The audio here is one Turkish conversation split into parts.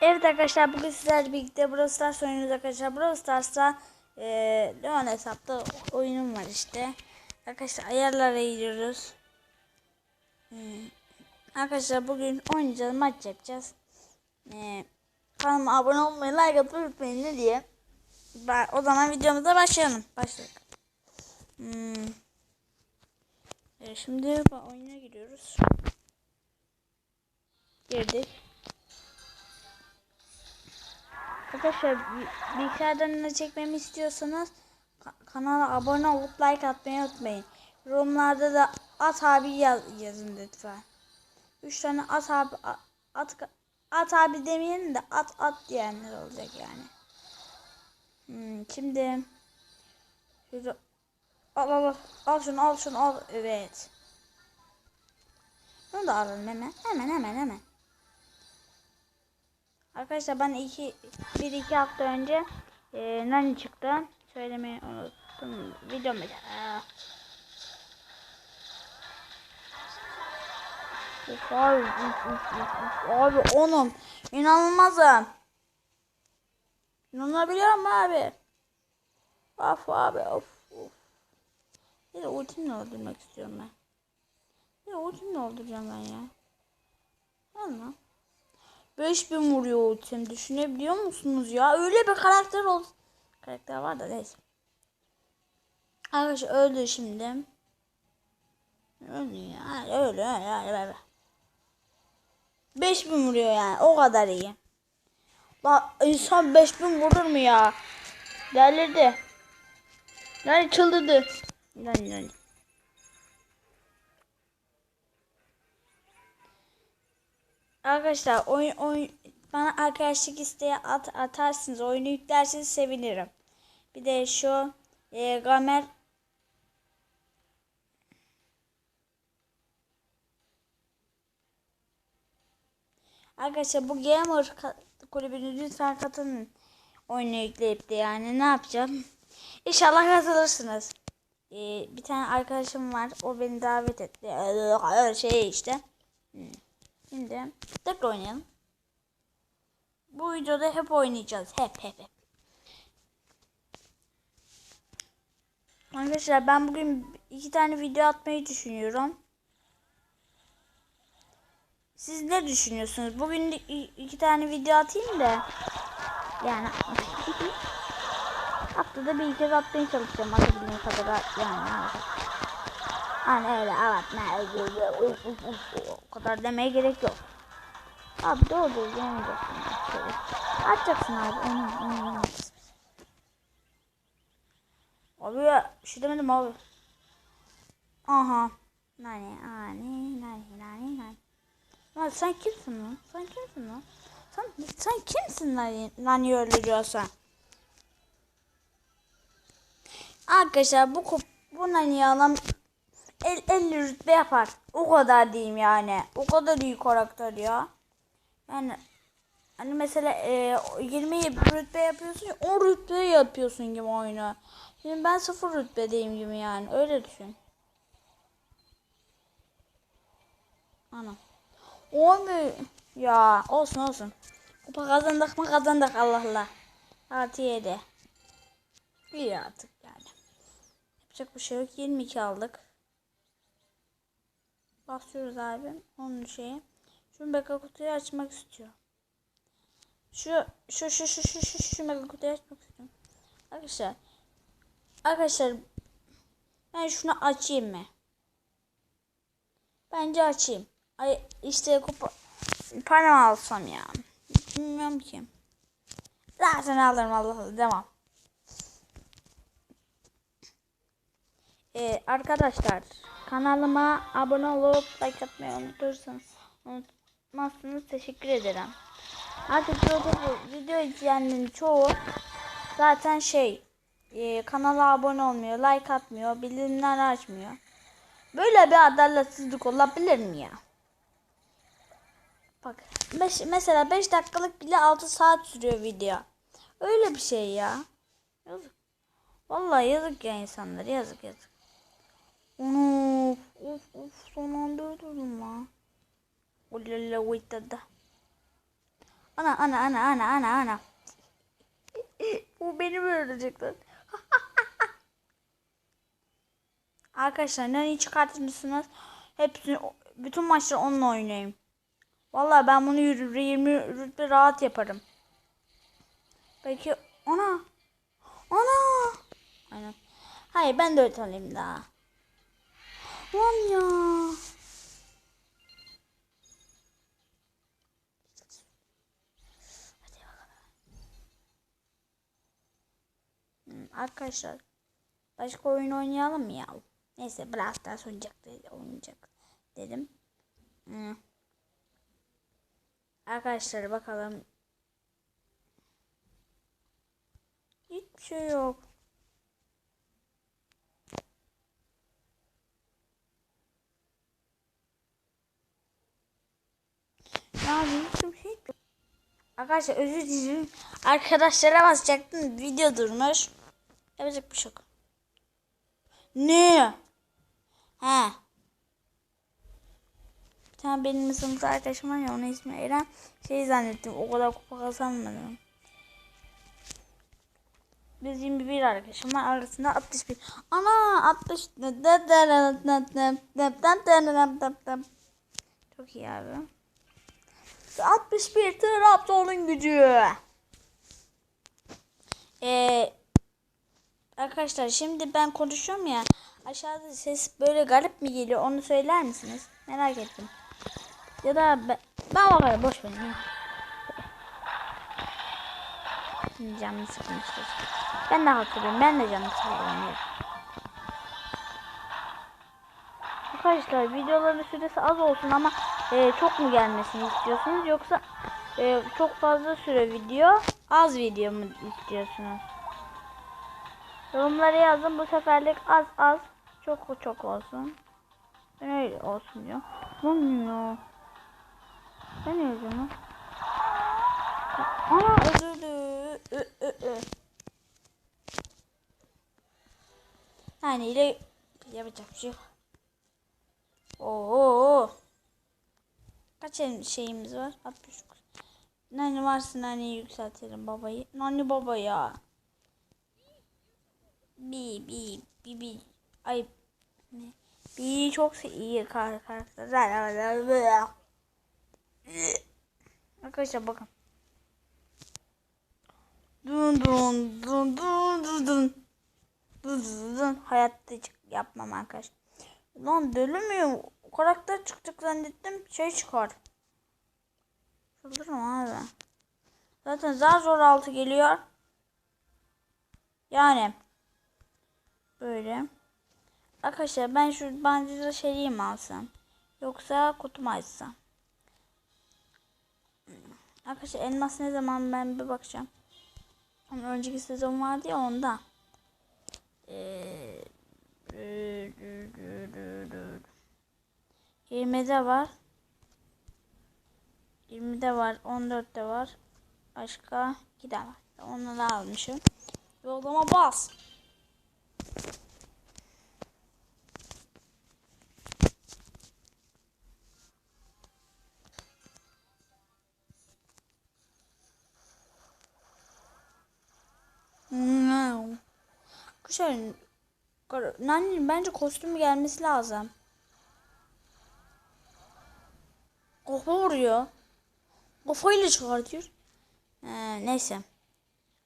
Evet arkadaşlar bugün sizlerle birlikte Brawl Stars oynuyoruz arkadaşlar. Brawl Stars'ta e, Leon hesapta oyunum var işte. Arkadaşlar ayarlara giriyoruz. Hmm. Arkadaşlar bugün oynayacağız maç yapacağız. E, kanalıma abone olmayı like atmayı unutmayın diye. Ben, o zaman videomuza başlayalım. Başlayalım. Hmm. E, şimdi oyuna giriyoruz. Girdik. Arkadaşlar bi- bilgisayardan ne çekmemi istiyorsanız ka- kanala abone olup like atmayı unutmayın. Yorumlarda da at abi yaz, yazın lütfen. 3 tane at abi at, at abi demeyelim de at at diyenler olacak yani. Hmm, şimdi şöyle al al al şunu al şunu al evet. Bunu da alalım hemen hemen hemen hemen. Arkadaşlar ben iki bir iki hafta önce e, Nani çıktı. Söylemeyi unuttum. Videom. Of abi, uf, uf, uf. abi onun inanılmazım. İnanabiliyor musun abi? Of abi of of. Bir ultimle öldürmek istiyorum ben. Bir ultimle öldüreceğim ben ya. Anla. 5000 vuruyor ultim. Düşünebiliyor musunuz ya? Öyle bir karakter ol. Karakter var da neyse. Arkadaşlar öldü şimdi. Öldü ya. Öyle öyle öyle. 5000 vuruyor yani. O kadar iyi. La insan 5000 vurur mu ya? Delirdi. Yani çıldırdı. Lan lan. Arkadaşlar oyun oyun bana arkadaşlık isteği at, atarsınız. Oyunu yüklerseniz sevinirim. Bir de şu e, Gamer Arkadaşlar bu gamer kulübünü lütfen katılın. Oyunu yükleyip de yani ne yapacağım? İnşallah katılırsınız. Ee, bir tane arkadaşım var. O beni davet etti. Şey işte. Şimdi tekrar oynayalım. Bu videoda hep oynayacağız. Hep hep hep. Arkadaşlar ben bugün iki tane video atmayı düşünüyorum. Siz ne düşünüyorsunuz? Bugün iki tane video atayım da. Yani haftada bir kez atmaya çalışacağım. Atabildiğim kadar yani. Hani öyle evet ne uf, o kadar demeye gerek yok. Abi doğru yemeyeceksin. Şöyle. Atacaksın abi onu onu. Abi ya bir şey demedim abi. Aha. Nani nani nani nani nani. Lan sen kimsin lan? Sen kimsin lan? Sen, sen kimsin lan nani öldürüyorsan? Arkadaşlar bu bu nani alan el 50 rütbe yapar. O kadar diyeyim yani. O kadar iyi karakter ya. Yani hani mesela e, 20 rütbe yapıyorsun ya 10 rütbe yapıyorsun gibi oyunu. Şimdi ben 0 rütbedeyim gibi yani. Öyle düşün. Ana. Olmuyor. Ya olsun olsun. Kupa kazandık mı kazandık Allah Allah. Artı 7. İyi artık yani. Yapacak bir şey yok. 22 aldık. Basıyoruz abi. Onun şeyi. Şu mega kutuyu açmak istiyor. Şu şu şu şu şu şu şu mega kutuyu açmak istiyorum. Arkadaşlar. Arkadaşlar ben şunu açayım mı? Bence açayım. Ay işte kupa para alsam ya. Bilmiyorum ki. Zaten alırım Allah Allah devam. Ee, arkadaşlar kanalıma abone olup like atmayı unutursanız unutmazsınız teşekkür ederim. Artık YouTube video izleyenlerin çoğu zaten şey e, kanala abone olmuyor, like atmıyor, bildirimler açmıyor. Böyle bir adaletsizlik olabilir mi ya? Bak beş, mesela 5 dakikalık bile 6 saat sürüyor video. Öyle bir şey ya. Yazık. Vallahi yazık ya insanlar yazık yazık. Onu of of son anda öldürdüm lan. Olala uytada. Ana ana ana ana ana ana. Bu beni mi öldürecek lan? Arkadaşlar Nani çıkartırsınız. Hepsini bütün maçları onunla oynayayım. Vallahi ben bunu 20 rütbe rahat yaparım. Belki ona. Ana. Aynen. Hayır ben de öyle alayım daha. Lan ya. Arkadaşlar başka oyun oynayalım ya? Neyse Brawl Stars oynayacak, oynayacak dedim. Hmm. Arkadaşlar bakalım. Hiçbir şey yok. Ya hiçbir şey yok. Arkadaşlar özür dilerim. Arkadaşlara basacaktım. Video durmuş. Yapacak bir şey yok. Ne? He. Bir tane benim sınıfta arkadaşım var ya onun ismi Eren. Şey zannettim o kadar kupa kazanmadım. Biz 21 arkadaşım var arasında 61. Ana 60. Çok iyi abi. 61 Trabzon'un gücü. Ee, arkadaşlar şimdi ben konuşuyorum ya. Aşağıda ses böyle garip mi geliyor onu söyler misiniz? Merak ettim. Ya da ben, ben bakarım boş verin. ya. Şimdi canımı sıkmıştır. Ben de hatırlıyorum. Ben de canımı sıkıyorum. Arkadaşlar videoların süresi az olsun ama e, çok mu gelmesini istiyorsunuz yoksa e, çok fazla süre video az video mu istiyorsunuz? Yorumlara yazın bu seferlik az az çok çok olsun. Ben öyle olsun diyor. Ya. Ben yazıyorum lan? Aa öldürdü. Yani ile yapacak bir şey yok. Oo. Kaç şeyimiz var? 69. Nani varsa nani yükseltelim babayı. Nani baba ya. Bi bi bi bi. Ay. Ne? Bi çok iyi kar karakter. Arkadaşlar bakın. Dun dun dun dun dun dun. Dun dun dun. Hayatta hiç yapmam arkadaşlar. Lan deli miyim? Karakter çıkacak zannettim. Şey çıkar. Çıldırım abi. Zaten zar zor altı geliyor. Yani. Böyle. Arkadaşlar ben şu bandajı şeyi mi alsam? Yoksa kutumu açsam? Arkadaşlar elmas ne zaman ben bir bakacağım. Ama önceki sezon vardı ya onda. Ee, 20'de var. 20'de var. 14'te var. Başka 2'de var. Onları almışım. Yollama bas. No. Kuşar. Nani bence kostümü gelmesi lazım. Kafa vuruyor. Kafayla çıkartıyor. Ee, neyse.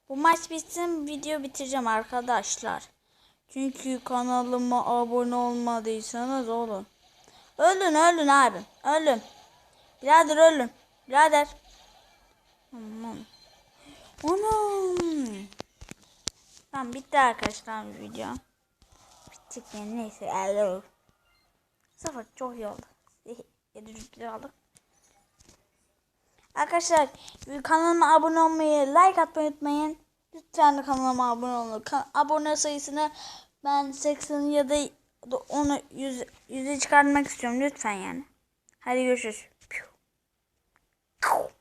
Bu maç bitsin video bitireceğim arkadaşlar. Çünkü kanalıma abone olmadıysanız olun. Ölün ölün abi. Ölün. Birader ölün. Birader. Aman. Anam. Tamam bitti arkadaşlar video. Bittik yani neyse. Alo. Sıfır çok iyi oldu. Yedi aldık. Arkadaşlar kanalıma abone olmayı, like atmayı unutmayın. Lütfen kanalıma abone olun. Ka- abone sayısını ben 80 ya da onu 100 100'e çıkartmak istiyorum lütfen yani. Hadi görüşürüz.